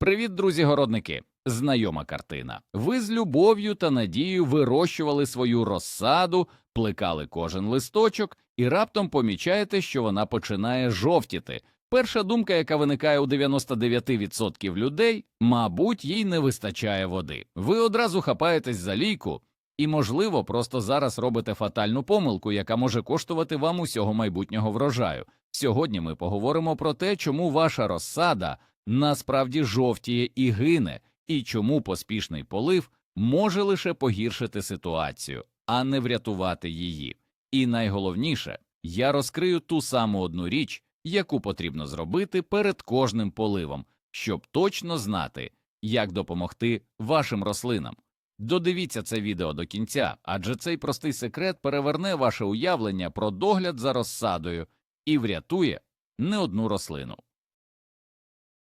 Привіт, друзі-городники! Знайома картина. Ви з любов'ю та надією вирощували свою розсаду, плекали кожен листочок і раптом помічаєте, що вона починає жовтіти. Перша думка, яка виникає у 99% людей, мабуть, їй не вистачає води. Ви одразу хапаєтесь за лійку і, можливо, просто зараз робите фатальну помилку, яка може коштувати вам усього майбутнього врожаю. Сьогодні ми поговоримо про те, чому ваша розсада насправді жовтіє і гине, і чому поспішний полив може лише погіршити ситуацію, а не врятувати її. І найголовніше, я розкрию ту саму одну річ, яку потрібно зробити перед кожним поливом, щоб точно знати, як допомогти вашим рослинам. Додивіться це відео до кінця, адже цей простий секрет переверне ваше уявлення про догляд за розсадою і врятує не одну рослину.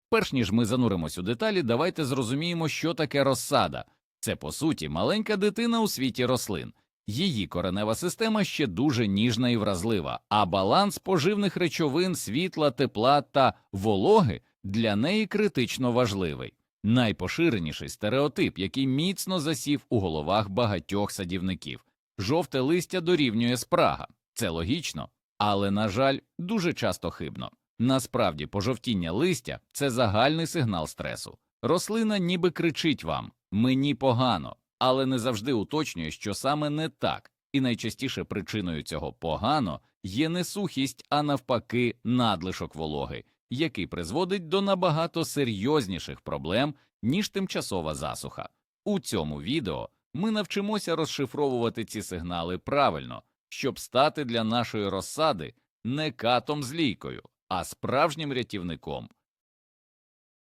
Перш ніж ми зануримось у деталі, давайте зрозуміємо, що таке розсада. Це, по суті, маленька дитина у світі рослин. Її коренева система ще дуже ніжна і вразлива, а баланс поживних речовин, світла, тепла та вологи для неї критично важливий. Найпоширеніший стереотип, який міцно засів у головах багатьох садівників. Жовте листя дорівнює спрага. Це логічно, але, на жаль, дуже часто хибно. Насправді, пожовтіння листя це загальний сигнал стресу. Рослина ніби кричить вам мені погано, але не завжди уточнює, що саме не так, і найчастіше причиною цього погано є не сухість, а навпаки, надлишок вологи, який призводить до набагато серйозніших проблем, ніж тимчасова засуха. У цьому відео ми навчимося розшифровувати ці сигнали правильно, щоб стати для нашої розсади не катом з лійкою, а справжнім рятівником.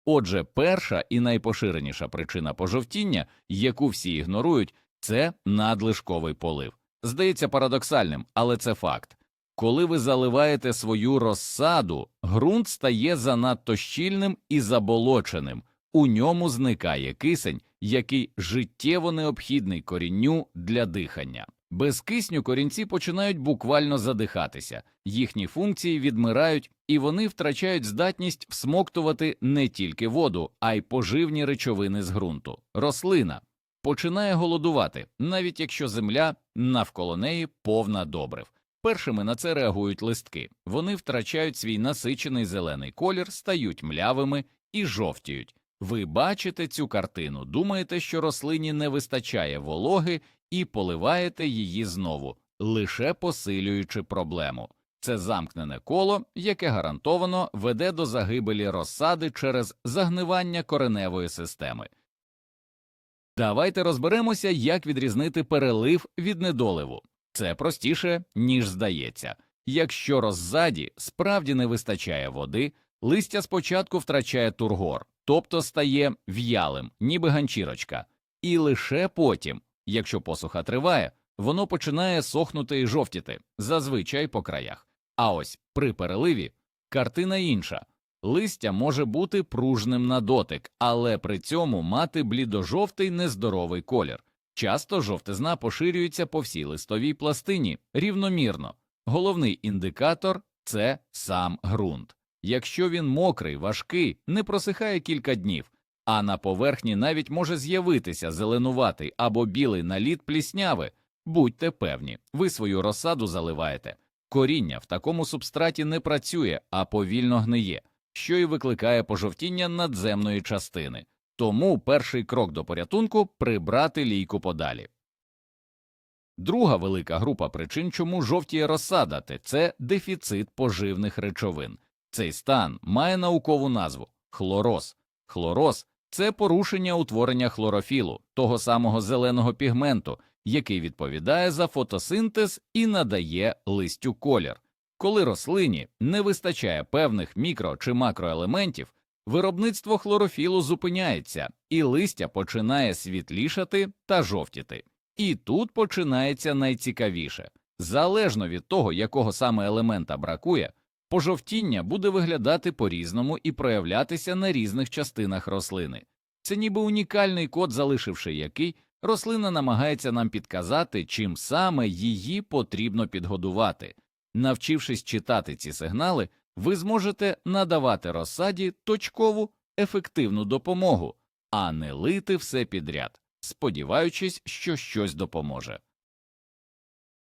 Отже, перша і найпоширеніша причина пожовтіння, яку всі ігнорують, це надлишковий полив. Здається парадоксальним, але це факт. Коли ви заливаєте свою розсаду, ґрунт стає занадто щільним і заболоченим, у ньому зникає кисень, який життєво необхідний корінню для дихання. Без кисню корінці починають буквально задихатися, їхні функції відмирають, і вони втрачають здатність всмоктувати не тільки воду, а й поживні речовини з ґрунту. Рослина починає голодувати, навіть якщо земля навколо неї повна добрив. Першими на це реагують листки. Вони втрачають свій насичений зелений колір, стають млявими і жовтіють. Ви бачите цю картину, думаєте, що рослині не вистачає вологи і поливаєте її знову, лише посилюючи проблему. Це замкнене коло, яке гарантовано веде до загибелі розсади через загнивання кореневої системи. Давайте розберемося, як відрізнити перелив від недоливу. Це простіше, ніж здається. Якщо роззаді справді не вистачає води, листя спочатку втрачає тургор, тобто стає в'ялим, ніби ганчірочка, і лише потім, якщо посуха триває, воно починає сохнути і жовтіти, зазвичай по краях. А ось при переливі картина інша. Листя може бути пружним на дотик, але при цьому мати блідожовтий нездоровий колір. Часто жовтизна поширюється по всій листовій пластині рівномірно. Головний індикатор це сам ґрунт. Якщо він мокрий, важкий, не просихає кілька днів, а на поверхні навіть може з'явитися зеленуватий або білий наліт плісняви, будьте певні, ви свою розсаду заливаєте. Коріння в такому субстраті не працює, а повільно гниє, що й викликає пожовтіння надземної частини. Тому перший крок до порятунку прибрати лійку подалі. Друга велика група причин, чому жовтіє розсада, це дефіцит поживних речовин. Цей стан має наукову назву хлороз. Хлороз це порушення утворення хлорофілу, того самого зеленого пігменту, який відповідає за фотосинтез і надає листю колір. Коли рослині не вистачає певних мікро чи макроелементів, виробництво хлорофілу зупиняється, і листя починає світлішати та жовтіти. І тут починається найцікавіше залежно від того, якого саме елемента бракує, пожовтіння буде виглядати по різному і проявлятися на різних частинах рослини. Це ніби унікальний код, залишивши який рослина намагається нам підказати, чим саме її потрібно підгодувати. Навчившись читати ці сигнали, ви зможете надавати розсаді точкову ефективну допомогу, а не лити все підряд, сподіваючись, що щось допоможе.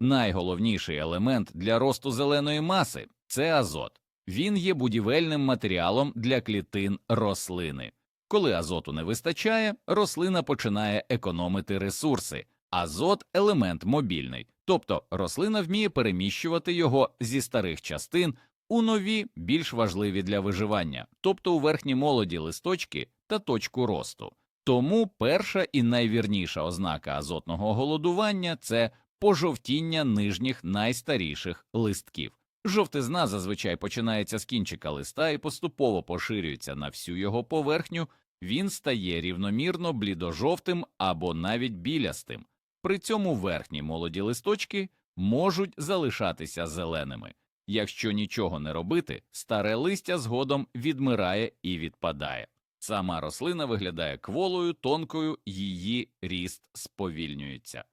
Найголовніший елемент для росту зеленої маси це азот. Він є будівельним матеріалом для клітин рослини. Коли азоту не вистачає, рослина починає економити ресурси. Азот елемент мобільний, тобто рослина вміє переміщувати його зі старих частин у нові, більш важливі для виживання, тобто у верхній молоді листочки та точку росту. Тому перша і найвірніша ознака азотного голодування це пожовтіння нижніх найстаріших листків. Жовтизна зазвичай починається з кінчика листа і поступово поширюється на всю його поверхню, він стає рівномірно блідожовтим або навіть білястим. При цьому верхні молоді листочки можуть залишатися зеленими. Якщо нічого не робити, старе листя згодом відмирає і відпадає. Сама рослина виглядає кволою, тонкою, її ріст сповільнюється.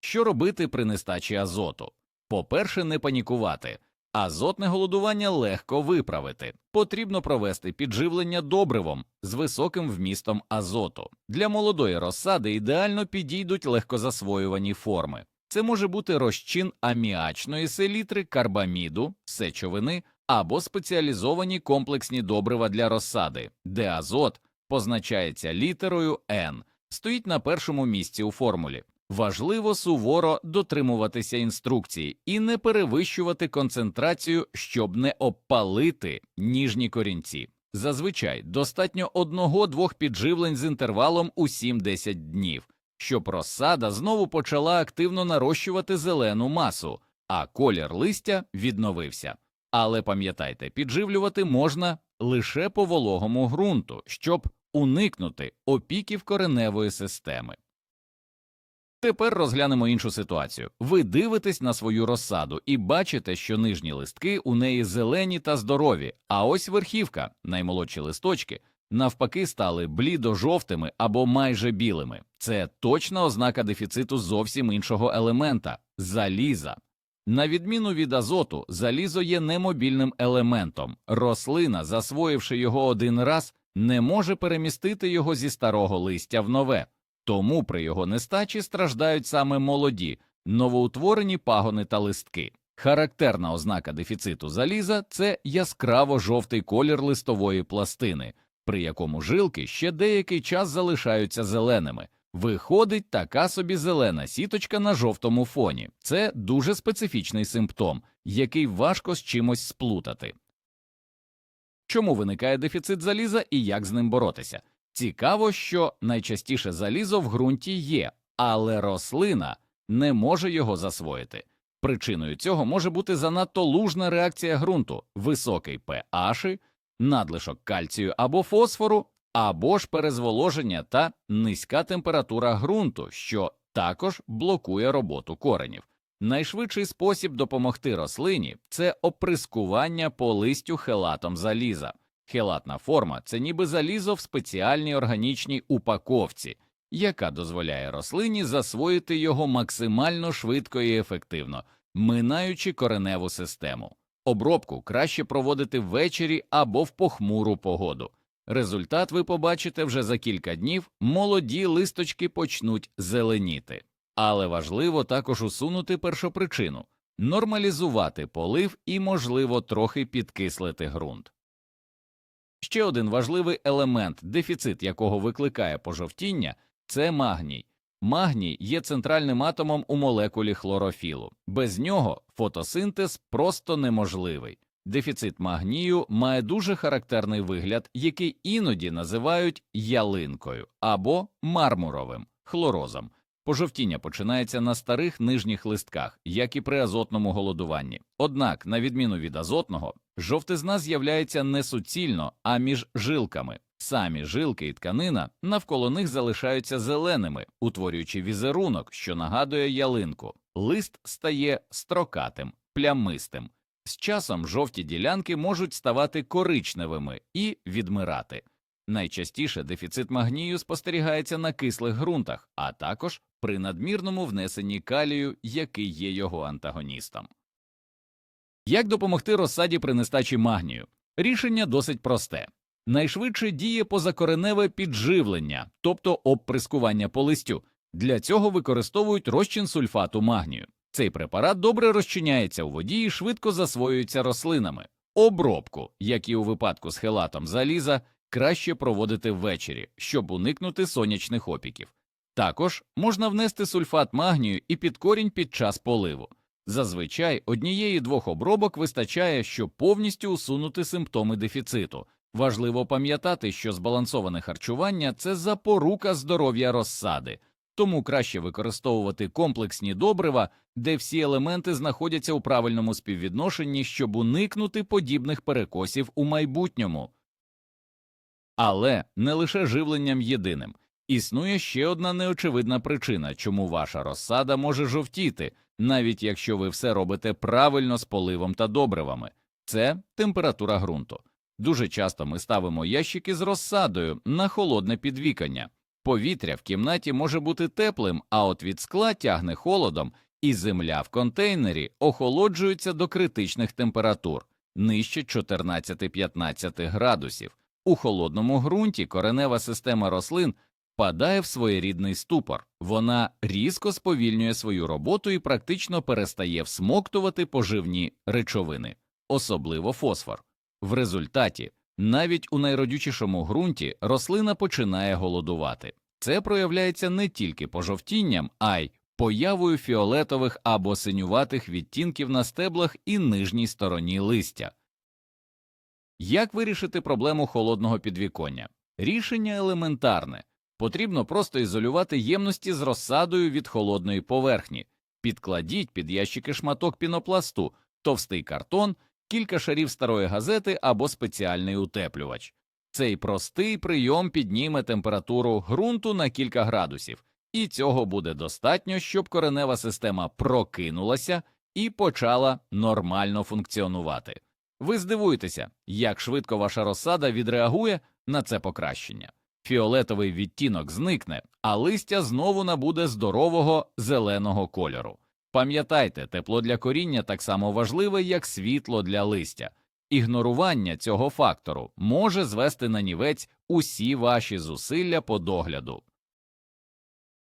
Що робити при нестачі азоту? По-перше, не панікувати. Азотне голодування легко виправити. Потрібно провести підживлення добривом з високим вмістом азоту. Для молодої розсади ідеально підійдуть легкозасвоювані форми. Це може бути розчин аміачної селітри, карбаміду, сечовини або спеціалізовані комплексні добрива для розсади, де азот позначається літерою N, стоїть на першому місці у формулі. Важливо суворо дотримуватися інструкції і не перевищувати концентрацію, щоб не обпалити ніжні корінці. Зазвичай достатньо одного-двох підживлень з інтервалом у 7-10 днів, щоб розсада знову почала активно нарощувати зелену масу, а колір листя відновився. Але пам'ятайте, підживлювати можна лише по вологому ґрунту, щоб уникнути опіків кореневої системи. Тепер розглянемо іншу ситуацію. Ви дивитесь на свою розсаду і бачите, що нижні листки у неї зелені та здорові, а ось верхівка, наймолодші листочки, навпаки, стали блідо-жовтими або майже білими. Це точна ознака дефіциту зовсім іншого елемента заліза. На відміну від азоту, залізо є немобільним елементом. Рослина, засвоївши його один раз, не може перемістити його зі старого листя в нове. Тому при його нестачі страждають саме молоді, новоутворені пагони та листки. Характерна ознака дефіциту заліза це яскраво жовтий колір листової пластини, при якому жилки ще деякий час залишаються зеленими. Виходить така собі зелена сіточка на жовтому фоні. Це дуже специфічний симптом, який важко з чимось сплутати. Чому виникає дефіцит заліза і як з ним боротися? Цікаво, що найчастіше залізо в ґрунті є, але рослина не може його засвоїти. Причиною цього може бути занадто лужна реакція ґрунту, високий pH, надлишок кальцію або фосфору, або ж перезволоження та низька температура ґрунту, що також блокує роботу коренів. Найшвидший спосіб допомогти рослині це оприскування по листю хелатом заліза. Хелатна форма це ніби залізо в спеціальній органічній упаковці, яка дозволяє рослині засвоїти його максимально швидко і ефективно, минаючи кореневу систему. Обробку краще проводити ввечері або в похмуру погоду. Результат ви побачите вже за кілька днів, молоді листочки почнуть зеленіти. Але важливо також усунути першопричину нормалізувати полив і, можливо, трохи підкислити ґрунт. Ще один важливий елемент, дефіцит якого викликає пожовтіння, це магній. Магній є центральним атомом у молекулі хлорофілу. Без нього фотосинтез просто неможливий. Дефіцит магнію має дуже характерний вигляд, який іноді називають ялинкою або мармуровим хлорозом. Пожовтіння починається на старих нижніх листках, як і при азотному голодуванні. Однак, на відміну від азотного, жовтизна з'являється не суцільно, а між жилками. Самі жилки і тканина навколо них залишаються зеленими, утворюючи візерунок, що нагадує ялинку. Лист стає строкатим, плямистим. З часом жовті ділянки можуть ставати коричневими і відмирати. Найчастіше дефіцит магнію спостерігається на кислих ґрунтах, а також при надмірному внесенні калію, який є його антагоністом. Як допомогти розсаді при нестачі магнію? Рішення досить просте найшвидше діє позакореневе підживлення, тобто обприскування по листю. Для цього використовують розчин сульфату магнію. Цей препарат добре розчиняється у воді і швидко засвоюється рослинами. Обробку, як і у випадку з хелатом заліза, краще проводити ввечері, щоб уникнути сонячних опіків. Також можна внести сульфат магнію і під корінь під час поливу. Зазвичай однієї двох обробок вистачає, щоб повністю усунути симптоми дефіциту. Важливо пам'ятати, що збалансоване харчування це запорука здоров'я розсади, тому краще використовувати комплексні добрива, де всі елементи знаходяться у правильному співвідношенні, щоб уникнути подібних перекосів у майбутньому. Але не лише живленням єдиним. Існує ще одна неочевидна причина, чому ваша розсада може жовтіти, навіть якщо ви все робите правильно з поливом та добривами. Це температура ґрунту. Дуже часто ми ставимо ящики з розсадою на холодне підвікання. Повітря в кімнаті може бути теплим, а от від скла тягне холодом, і земля в контейнері охолоджується до критичних температур нижче 14-15 градусів. У холодному ґрунті коренева система рослин впадає в своєрідний ступор, вона різко сповільнює свою роботу і практично перестає всмоктувати поживні речовини, особливо фосфор. В результаті навіть у найродючішому ґрунті рослина починає голодувати. Це проявляється не тільки пожовтінням, а й появою фіолетових або синюватих відтінків на стеблах і нижній стороні листя. Як вирішити проблему холодного підвіконня? Рішення елементарне. Потрібно просто ізолювати ємності з розсадою від холодної поверхні, підкладіть під ящики шматок пінопласту, товстий картон, кілька шарів старої газети або спеціальний утеплювач. Цей простий прийом підніме температуру ґрунту на кілька градусів, і цього буде достатньо, щоб коренева система прокинулася і почала нормально функціонувати. Ви здивуєтеся, як швидко ваша розсада відреагує на це покращення. Фіолетовий відтінок зникне, а листя знову набуде здорового зеленого кольору. Пам'ятайте, тепло для коріння так само важливе, як світло для листя. Ігнорування цього фактору може звести на нівець усі ваші зусилля по догляду.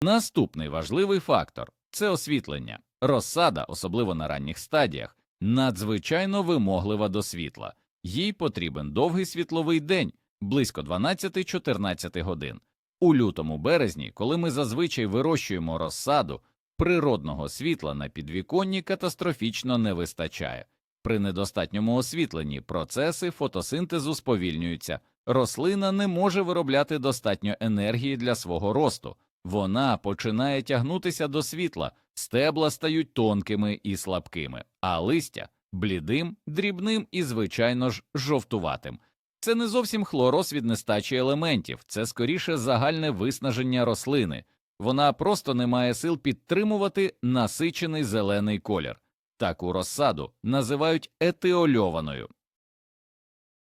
Наступний важливий фактор це освітлення. Розсада, особливо на ранніх стадіях, надзвичайно вимоглива до світла, їй потрібен довгий світловий день близько 12-14 годин. У лютому березні, коли ми зазвичай вирощуємо розсаду, природного світла на підвіконні катастрофічно не вистачає. При недостатньому освітленні процеси фотосинтезу сповільнюються, рослина не може виробляти достатньо енергії для свого росту, вона починає тягнутися до світла, стебла стають тонкими і слабкими, а листя блідим, дрібним і, звичайно ж, жовтуватим. Це не зовсім хлороз від нестачі елементів, це скоріше загальне виснаження рослини. Вона просто не має сил підтримувати насичений зелений колір. Таку розсаду називають етиольованою.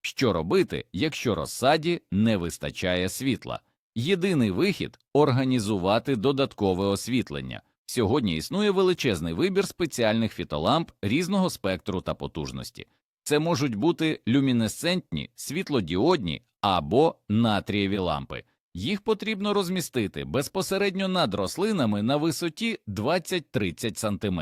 Що робити, якщо розсаді не вистачає світла? Єдиний вихід організувати додаткове освітлення. Сьогодні існує величезний вибір спеціальних фітоламп різного спектру та потужності. Це можуть бути люмінесцентні, світлодіодні або натрієві лампи. Їх потрібно розмістити безпосередньо над рослинами на висоті 20-30 см.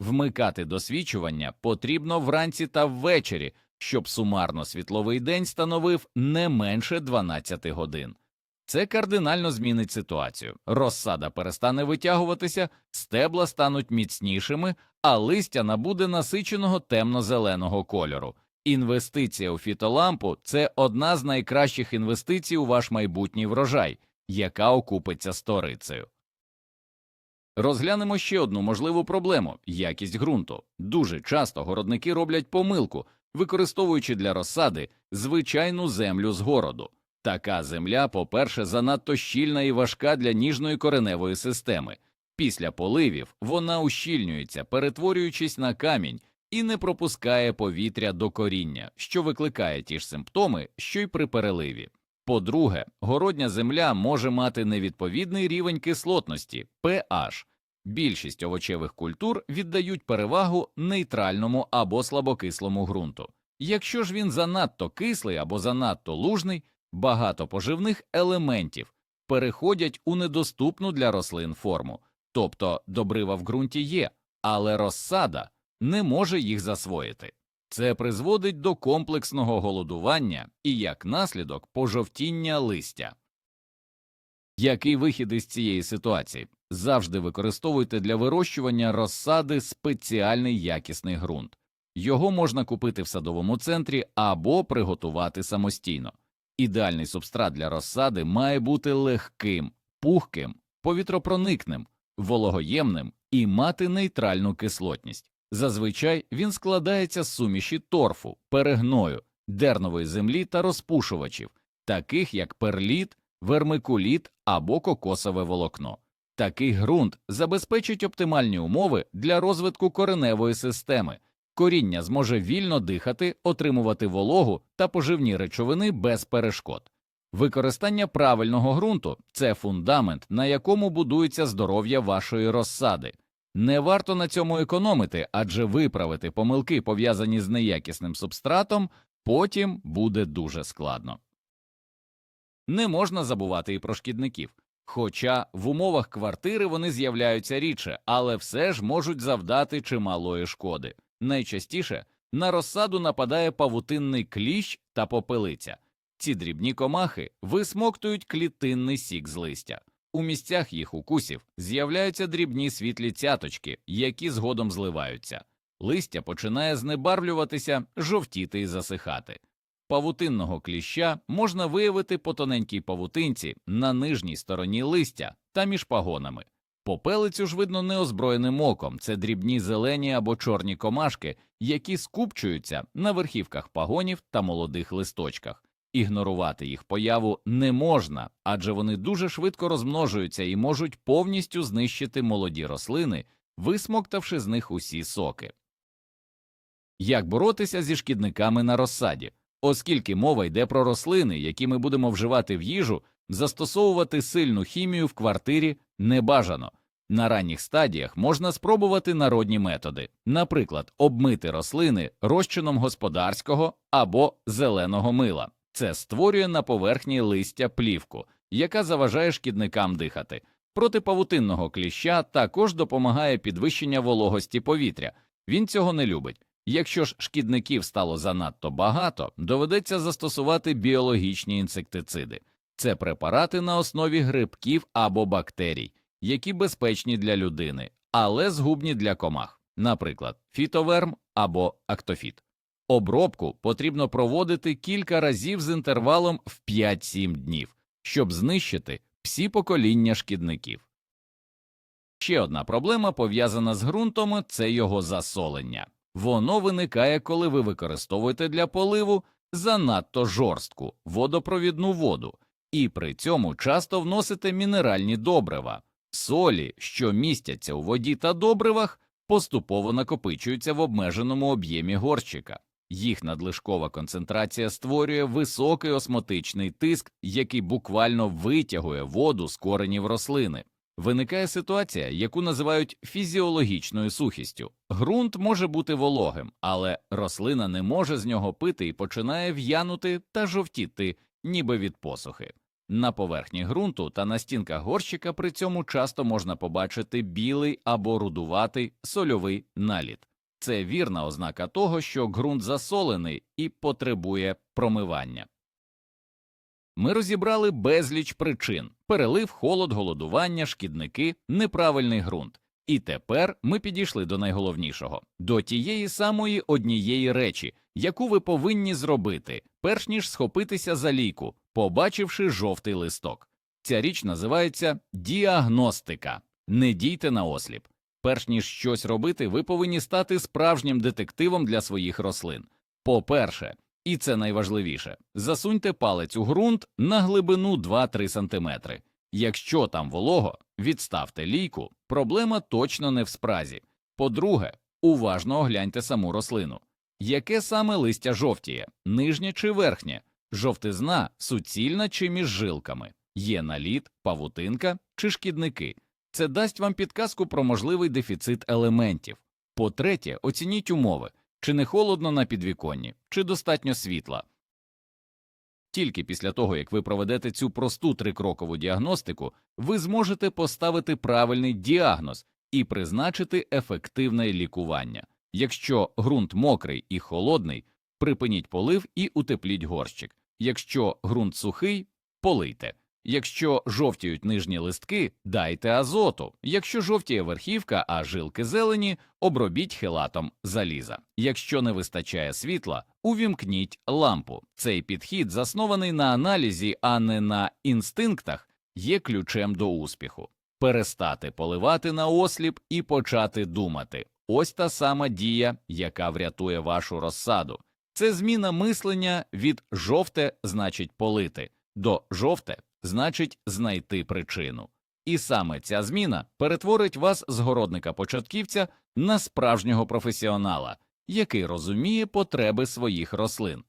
Вмикати досвічування потрібно вранці та ввечері, щоб сумарно світловий день становив не менше 12 годин. Це кардинально змінить ситуацію. Розсада перестане витягуватися, стебла стануть міцнішими, а листя набуде насиченого темно-зеленого кольору. Інвестиція у фітолампу це одна з найкращих інвестицій у ваш майбутній врожай, яка окупиться сторицею. Розглянемо ще одну можливу проблему якість ґрунту. Дуже часто городники роблять помилку, використовуючи для розсади звичайну землю з городу. Така земля, по-перше, занадто щільна і важка для ніжної кореневої системи. Після поливів вона ущільнюється, перетворюючись на камінь, і не пропускає повітря до коріння, що викликає ті ж симптоми, що й при переливі. По-друге, городня земля може мати невідповідний рівень кислотності pH. Більшість овочевих культур віддають перевагу нейтральному або слабокислому ґрунту. Якщо ж він занадто кислий або занадто лужний, багато поживних елементів переходять у недоступну для рослин форму, тобто добрива в ґрунті є, але розсада не може їх засвоїти. Це призводить до комплексного голодування і, як наслідок, пожовтіння листя. Який вихід із цієї ситуації? Завжди використовуйте для вирощування розсади спеціальний якісний ґрунт. Його можна купити в садовому центрі або приготувати самостійно. Ідеальний субстрат для розсади має бути легким, пухким, повітропроникним, вологоємним і мати нейтральну кислотність. Зазвичай він складається з суміші торфу, перегною, дернової землі та розпушувачів, таких як перліт, вермикуліт або кокосове волокно. Такий ґрунт забезпечить оптимальні умови для розвитку кореневої системи. Коріння зможе вільно дихати, отримувати вологу та поживні речовини без перешкод. Використання правильного ґрунту це фундамент, на якому будується здоров'я вашої розсади. Не варто на цьому економити, адже виправити помилки, пов'язані з неякісним субстратом, потім буде дуже складно. Не можна забувати і про шкідників. Хоча в умовах квартири вони з'являються рідше, але все ж можуть завдати чималої шкоди. Найчастіше на розсаду нападає павутинний кліщ та попелиця. Ці дрібні комахи висмоктують клітинний сік з листя. У місцях їх укусів з'являються дрібні світлі цяточки, які згодом зливаються. Листя починає знебарвлюватися, жовтіти і засихати. Павутинного кліща можна виявити по тоненькій павутинці на нижній стороні листя та між пагонами. Попелицю ж видно неозброєним оком це дрібні зелені або чорні комашки, які скупчуються на верхівках пагонів та молодих листочках. Ігнорувати їх появу не можна, адже вони дуже швидко розмножуються і можуть повністю знищити молоді рослини, висмоктавши з них усі соки. Як боротися зі шкідниками на розсаді? Оскільки мова йде про рослини, які ми будемо вживати в їжу, застосовувати сильну хімію в квартирі не бажано. На ранніх стадіях можна спробувати народні методи, наприклад, обмити рослини розчином господарського або зеленого мила. Це створює на поверхні листя плівку, яка заважає шкідникам дихати. Проти павутинного кліща також допомагає підвищення вологості повітря. Він цього не любить. Якщо ж шкідників стало занадто багато, доведеться застосувати біологічні інсектициди. Це препарати на основі грибків або бактерій, які безпечні для людини, але згубні для комах, наприклад, фітоверм або актофіт. Обробку потрібно проводити кілька разів з інтервалом в 5-7 днів, щоб знищити всі покоління шкідників. Ще одна проблема пов'язана з ґрунтом це його засолення. Воно виникає, коли ви використовуєте для поливу занадто жорстку водопровідну воду, і при цьому часто вносите мінеральні добрива. Солі, що містяться у воді та добривах, поступово накопичуються в обмеженому об'ємі горщика. Їх надлишкова концентрація створює високий осмотичний тиск, який буквально витягує воду з коренів рослини. Виникає ситуація, яку називають фізіологічною сухістю. Ґрунт може бути вологим, але рослина не може з нього пити і починає в'янути та жовтіти, ніби від посухи. На поверхні ґрунту та на стінках горщика при цьому часто можна побачити білий або рудуватий сольовий наліт. Це вірна ознака того, що ґрунт засолений і потребує промивання. Ми розібрали безліч причин перелив, холод, голодування, шкідники, неправильний ґрунт. І тепер ми підійшли до найголовнішого до тієї самої однієї речі, яку ви повинні зробити, перш ніж схопитися за ліку, побачивши жовтий листок. Ця річ називається діагностика. Не дійте на осліп. Перш ніж щось робити, ви повинні стати справжнім детективом для своїх рослин. По-перше, і це найважливіше, засуньте палець у ґрунт на глибину 2-3 см. Якщо там волого, відставте лійку, проблема точно не в спразі. По-друге, уважно огляньте саму рослину. Яке саме листя жовтіє, нижнє чи верхнє, жовтизна суцільна чи між жилками, є наліт, павутинка чи шкідники. Це дасть вам підказку про можливий дефіцит елементів. По-третє, оцініть умови. чи не холодно на підвіконні, чи достатньо світла. Тільки після того, як ви проведете цю просту трикрокову діагностику, ви зможете поставити правильний діагноз і призначити ефективне лікування. Якщо ґрунт мокрий і холодний, припиніть полив і утепліть горщик. Якщо ґрунт сухий, полийте. Якщо жовтіють нижні листки, дайте азоту. Якщо жовтіє верхівка, а жилки зелені, обробіть хелатом заліза. Якщо не вистачає світла, увімкніть лампу. Цей підхід, заснований на аналізі, а не на інстинктах, є ключем до успіху. Перестати поливати на осліп і почати думати. Ось та сама дія, яка врятує вашу розсаду. Це зміна мислення від жовте значить полити до жовте значить знайти причину. І саме ця зміна перетворить вас з городника-початківця на справжнього професіонала, який розуміє потреби своїх рослин.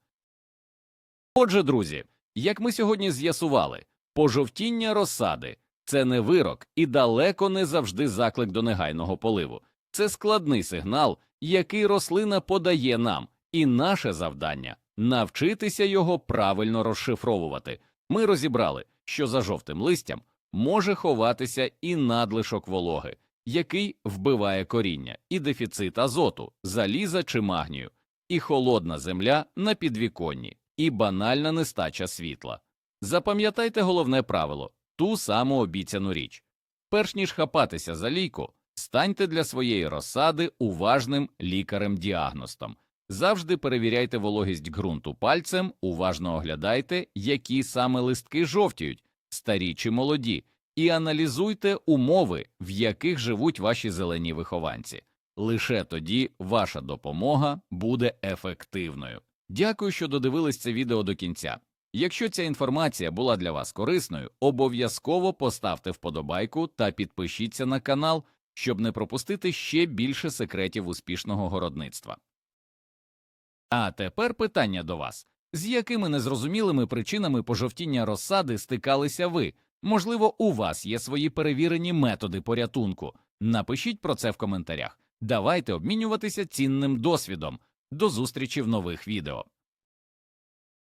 Отже, друзі, як ми сьогодні з'ясували, пожовтіння розсади це не вирок і далеко не завжди заклик до негайного поливу. Це складний сигнал, який рослина подає нам, і наше завдання навчитися його правильно розшифровувати. Ми розібрали, що за жовтим листям може ховатися і надлишок вологи, який вбиває коріння, і дефіцит азоту, заліза чи магнію, і холодна земля на підвіконні, і банальна нестача світла. Запам'ятайте головне правило ту саму обіцяну річ. Перш ніж хапатися за лійку, станьте для своєї розсади уважним лікарем-діагностом. Завжди перевіряйте вологість ґрунту пальцем, уважно оглядайте, які саме листки жовтіють, старі чи молоді, і аналізуйте умови, в яких живуть ваші зелені вихованці. Лише тоді ваша допомога буде ефективною. Дякую, що додивились це відео до кінця. Якщо ця інформація була для вас корисною, обов'язково поставте вподобайку та підпишіться на канал, щоб не пропустити ще більше секретів успішного городництва. А тепер питання до вас: з якими незрозумілими причинами пожовтіння розсади стикалися ви? Можливо, у вас є свої перевірені методи порятунку. Напишіть про це в коментарях. Давайте обмінюватися цінним досвідом. До зустрічі в нових відео.